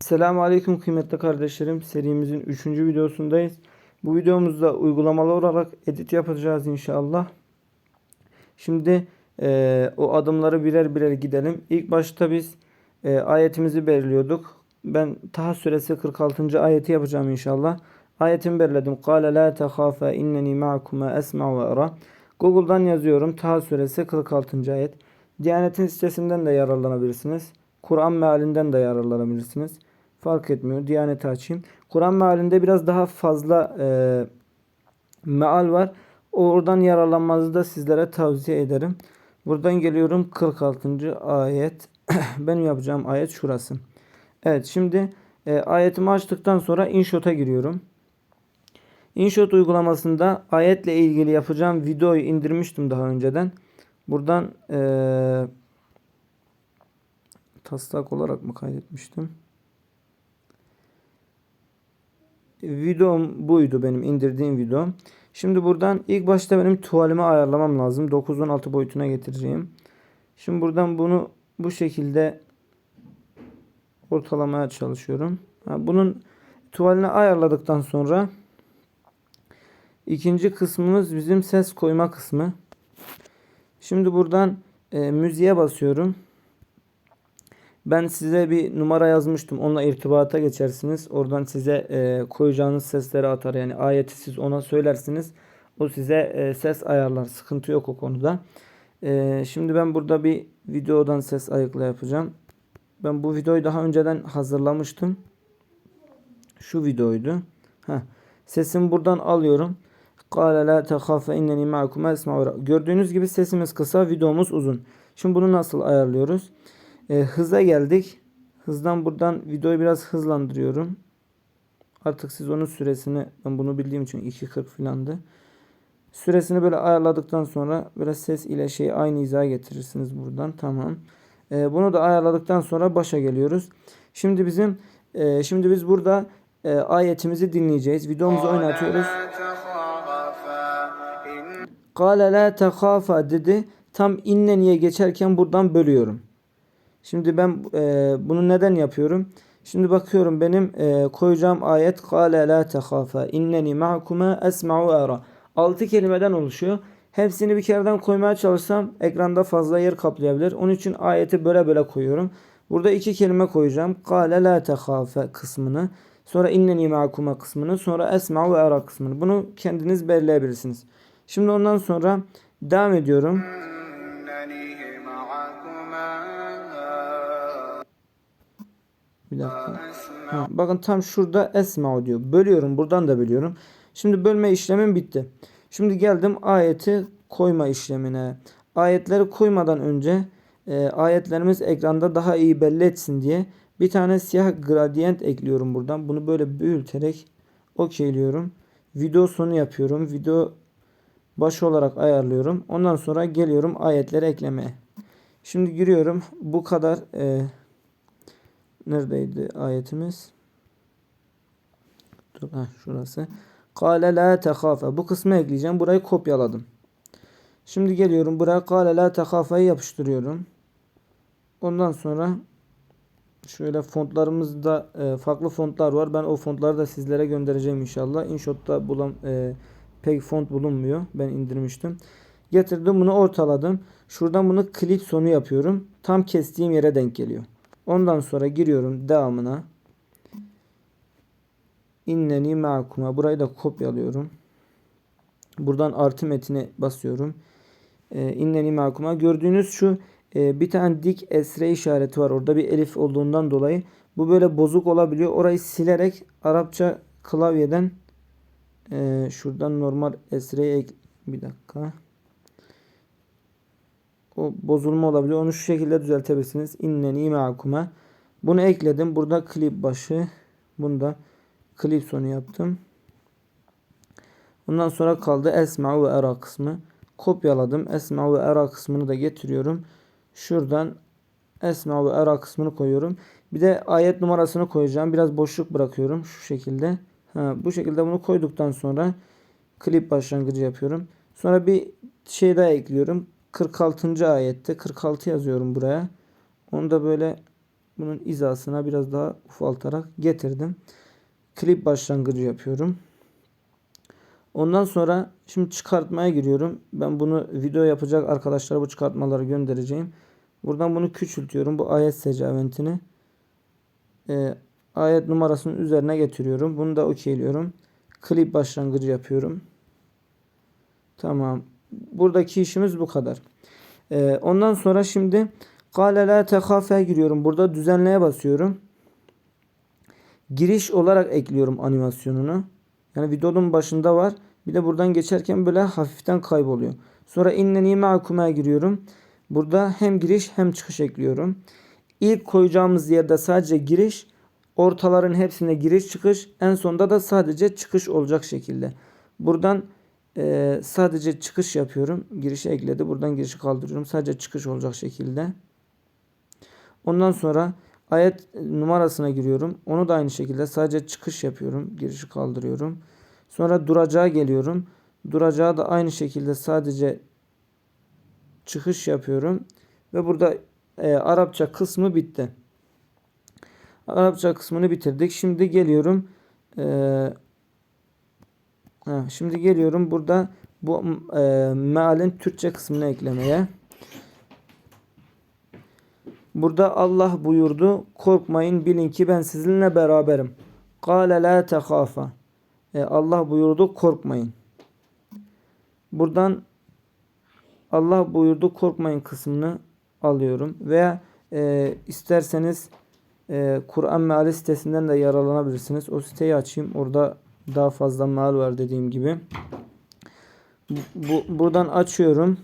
Selamun Aleyküm kıymetli kardeşlerim. Serimizin 3. videosundayız. Bu videomuzda uygulamalı olarak edit yapacağız inşallah. Şimdi eee, o adımları birer birer gidelim. İlk başta biz eee, ayetimizi belirliyorduk. Ben Taha suresi 46. ayeti yapacağım inşallah. Ayetimi belirledim. Kale la tehafe inneni ma'kuma esma ve ara. Google'dan yazıyorum. Taha suresi 46. ayet. Diyanet'in sitesinden de yararlanabilirsiniz. Kur'an mealinden de yararlanabilirsiniz. Fark etmiyor. Diyanet'i açayım. Kur'an mealinde biraz daha fazla e, meal var. Oradan yararlanmanızı da sizlere tavsiye ederim. Buradan geliyorum 46. ayet. Benim yapacağım ayet şurası. Evet şimdi e, ayetimi açtıktan sonra InShot'a giriyorum. InShot uygulamasında ayetle ilgili yapacağım videoyu indirmiştim daha önceden. Buradan e, taslak olarak mı kaydetmiştim? Videom buydu benim indirdiğim video. Şimdi buradan ilk başta benim tuvalimi ayarlamam lazım. 9-16 boyutuna getireceğim. Şimdi buradan bunu bu şekilde ortalamaya çalışıyorum. Bunun tuvalini ayarladıktan sonra ikinci kısmımız bizim ses koyma kısmı. Şimdi buradan e, müziğe basıyorum. Ben size bir numara yazmıştım. Onunla irtibata geçersiniz. Oradan size e, koyacağınız sesleri atar. Yani ayeti siz ona söylersiniz. O size e, ses ayarlar. Sıkıntı yok o konuda. E, şimdi ben burada bir videodan ses ayıkla yapacağım. Ben bu videoyu daha önceden hazırlamıştım. Şu videoydu. Heh. Sesimi buradan alıyorum. Kâle la tehâfe inneni ma'akum esma'u. Gördüğünüz gibi sesimiz kısa, videomuz uzun. Şimdi bunu nasıl ayarlıyoruz? E, hıza geldik. Hızdan buradan videoyu biraz hızlandırıyorum. Artık siz onun süresini ben bunu bildiğim için 2.40 filandı. Süresini böyle ayarladıktan sonra böyle ses ile şeyi aynı hizaya getirirsiniz buradan. Tamam. E, bunu da ayarladıktan sonra başa geliyoruz. Şimdi bizim e, şimdi biz burada e, ayetimizi dinleyeceğiz. Videomuzu oynatıyoruz. Kale la dedi. Tam inneniye geçerken buradan bölüyorum. Şimdi ben e, bunu neden yapıyorum? Şimdi bakıyorum benim e, koyacağım ayet Kale la tehafa inneni ma'kuma esma'u ara. 6 kelimeden oluşuyor. Hepsini bir kereden koymaya çalışsam ekranda fazla yer kaplayabilir. Onun için ayeti böyle böyle koyuyorum. Burada iki kelime koyacağım. Kale la tehafe kısmını. Sonra inneni ma'kuma kısmını. Sonra esma'u ara kısmını. Bunu kendiniz belirleyebilirsiniz. Şimdi ondan sonra devam ediyorum. Dakika. Ha, bakın tam şurada esma diyor. Bölüyorum. Buradan da bölüyorum. Şimdi bölme işlemim bitti. Şimdi geldim ayeti koyma işlemine. Ayetleri koymadan önce e, ayetlerimiz ekranda daha iyi belli etsin diye bir tane siyah gradient ekliyorum buradan. Bunu böyle büyüterek okeyliyorum. Video sonu yapıyorum. Video başı olarak ayarlıyorum. Ondan sonra geliyorum ayetleri eklemeye. Şimdi giriyorum. Bu kadar e, Neredeydi ayetimiz? Dur ha şurası. Kale la tehafe. Bu kısmı ekleyeceğim. Burayı kopyaladım. Şimdi geliyorum buraya kale la tehafe'yi yapıştırıyorum. Ondan sonra şöyle fontlarımızda e, farklı fontlar var. Ben o fontları da sizlere göndereceğim inşallah. InShot'ta bulan e, pek font bulunmuyor. Ben indirmiştim. Getirdim bunu ortaladım. Şuradan bunu klip sonu yapıyorum. Tam kestiğim yere denk geliyor. Ondan sonra giriyorum devamına. İnneni ma'kuma. Burayı da kopyalıyorum. Buradan artı metine basıyorum. Ee, inneni ma'kuma. Gördüğünüz şu e, bir tane dik esre işareti var. Orada bir elif olduğundan dolayı bu böyle bozuk olabiliyor. Orayı silerek Arapça klavyeden e, şuradan normal esreyi ek bir dakika. O bozulma olabiliyor. Onu şu şekilde düzeltebilirsiniz. İnneni ma'kuma. Bunu ekledim. Burada klip başı. Bunda klip sonu yaptım. Ondan sonra kaldı esma ve era kısmı. Kopyaladım. Esma ve era kısmını da getiriyorum. Şuradan esma ve era kısmını koyuyorum. Bir de ayet numarasını koyacağım. Biraz boşluk bırakıyorum. Şu şekilde. Ha, bu şekilde bunu koyduktan sonra klip başlangıcı yapıyorum. Sonra bir şey daha ekliyorum. 46. ayette 46 yazıyorum buraya. Onu da böyle bunun hizasına biraz daha ufaltarak getirdim. Klip başlangıcı yapıyorum. Ondan sonra şimdi çıkartmaya giriyorum. Ben bunu video yapacak arkadaşlara bu çıkartmaları göndereceğim. Buradan bunu küçültüyorum. Bu ayet secaventini e, ayet numarasının üzerine getiriyorum. Bunu da okeyliyorum. Klip başlangıcı yapıyorum. Tamam. Buradaki işimiz bu kadar. E, ondan sonra şimdi Kale la tehafe giriyorum. Burada düzenleye basıyorum. Giriş olarak ekliyorum animasyonunu. Yani videonun başında var. Bir de buradan geçerken böyle hafiften kayboluyor. Sonra inneni ma'kum'a giriyorum. Burada hem giriş hem çıkış ekliyorum. İlk koyacağımız yerde sadece giriş, ortaların hepsine giriş çıkış, en sonda da sadece çıkış olacak şekilde. Buradan e, sadece çıkış yapıyorum. Girişi ekledi. Buradan girişi kaldırıyorum. Sadece çıkış olacak şekilde. Ondan sonra ayet numarasına giriyorum. Onu da aynı şekilde sadece çıkış yapıyorum. Girişi kaldırıyorum. Sonra duracağa geliyorum. Duracağa da aynı şekilde sadece çıkış yapıyorum. Ve burada e, Arapça kısmı bitti. Arapça kısmını bitirdik. Şimdi geliyorum. E, şimdi geliyorum burada bu e, mealin Türkçe kısmını eklemeye. Burada Allah buyurdu. Korkmayın bilin ki ben sizinle beraberim. Kale la tehafa. E, Allah buyurdu korkmayın. Buradan Allah buyurdu korkmayın kısmını alıyorum. Veya e, isterseniz e, Kur'an meali sitesinden de yararlanabilirsiniz. O siteyi açayım. Orada daha fazla meal var dediğim gibi. Bu, bu- buradan açıyorum.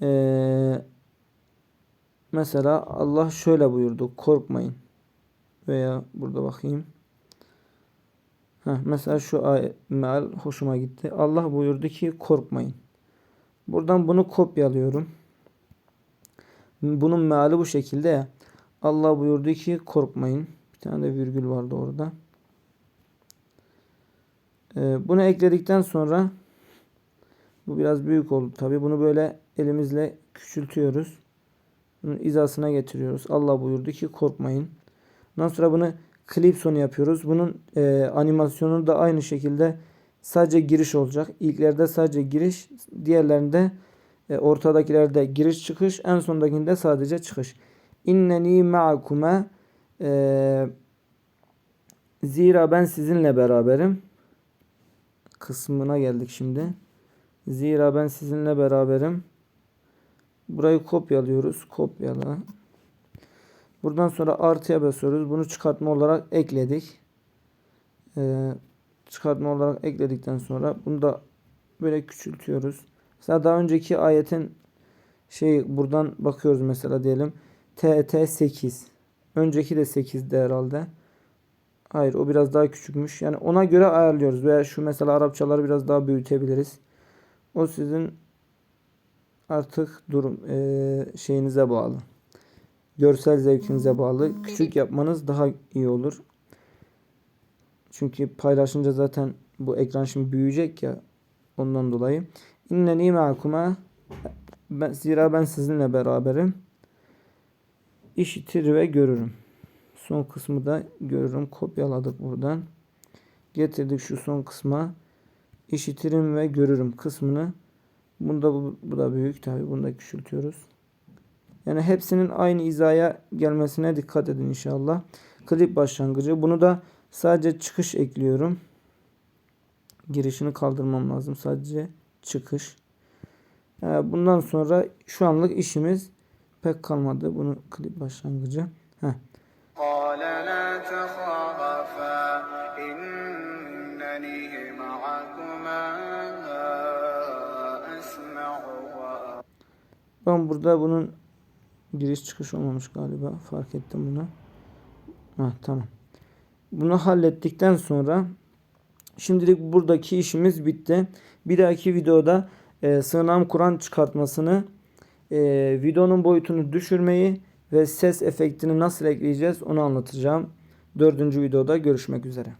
Eee Mesela Allah şöyle buyurdu. Korkmayın. Veya burada bakayım. Heh, mesela şu meal hoşuma gitti. Allah buyurdu ki korkmayın. Buradan bunu kopyalıyorum. Bunun meali bu şekilde. Allah buyurdu ki korkmayın. Bir tane de virgül vardı orada. Ee, bunu ekledikten sonra bu biraz büyük oldu tabi. Bunu böyle elimizle küçültüyoruz. Bunun izasına getiriyoruz. Allah buyurdu ki korkmayın. Ondan sonra bunu klip sonu yapıyoruz. Bunun e, animasyonu da aynı şekilde sadece giriş olacak. İlklerde sadece giriş, diğerlerinde e, ortadakilerde giriş çıkış, en sondakinde sadece çıkış. İnneni ma'kume e, zira ben sizinle beraberim. Kısmına geldik şimdi. Zira ben sizinle beraberim. Burayı kopyalıyoruz. Kopyala. Buradan sonra artıya basıyoruz. Bunu çıkartma olarak ekledik. Ee, çıkartma olarak ekledikten sonra bunu da böyle küçültüyoruz. Mesela daha önceki ayetin şey buradan bakıyoruz mesela diyelim. TT 8. Önceki de 8'de herhalde. Hayır o biraz daha küçükmüş. Yani ona göre ayarlıyoruz. Veya şu mesela Arapçaları biraz daha büyütebiliriz. O sizin artık durum eee, şeyinize bağlı. Görsel zevkinize bağlı. Küçük yapmanız daha iyi olur. Çünkü paylaşınca zaten bu ekran şimdi büyüyecek ya ondan dolayı. İnneni ma'kuma ben, zira ben sizinle beraberim. İşitir ve görürüm. Son kısmı da görürüm. Kopyaladık buradan. Getirdik şu son kısma. İşitirim ve görürüm kısmını Bunda bu, bu da büyük tabi. Bunu da küçültüyoruz. Yani hepsinin aynı hizaya gelmesine dikkat edin inşallah. Klip başlangıcı. Bunu da sadece çıkış ekliyorum. Girişini kaldırmam lazım. Sadece çıkış. Ee, Bundan sonra şu anlık işimiz pek kalmadı. Bunu klip başlangıcı. Heh. قال لا تخافا إنني معكما أسمع وأرى Ben burada bunun giriş çıkış olmamış galiba. Fark ettim bunu. Ha, tamam. Bunu hallettikten sonra şimdilik buradaki işimiz bitti. Bir dahaki videoda e, sığınağım Kur'an çıkartmasını e, videonun boyutunu düşürmeyi ve ses efektini nasıl ekleyeceğiz onu anlatacağım. Dördüncü videoda görüşmek üzere.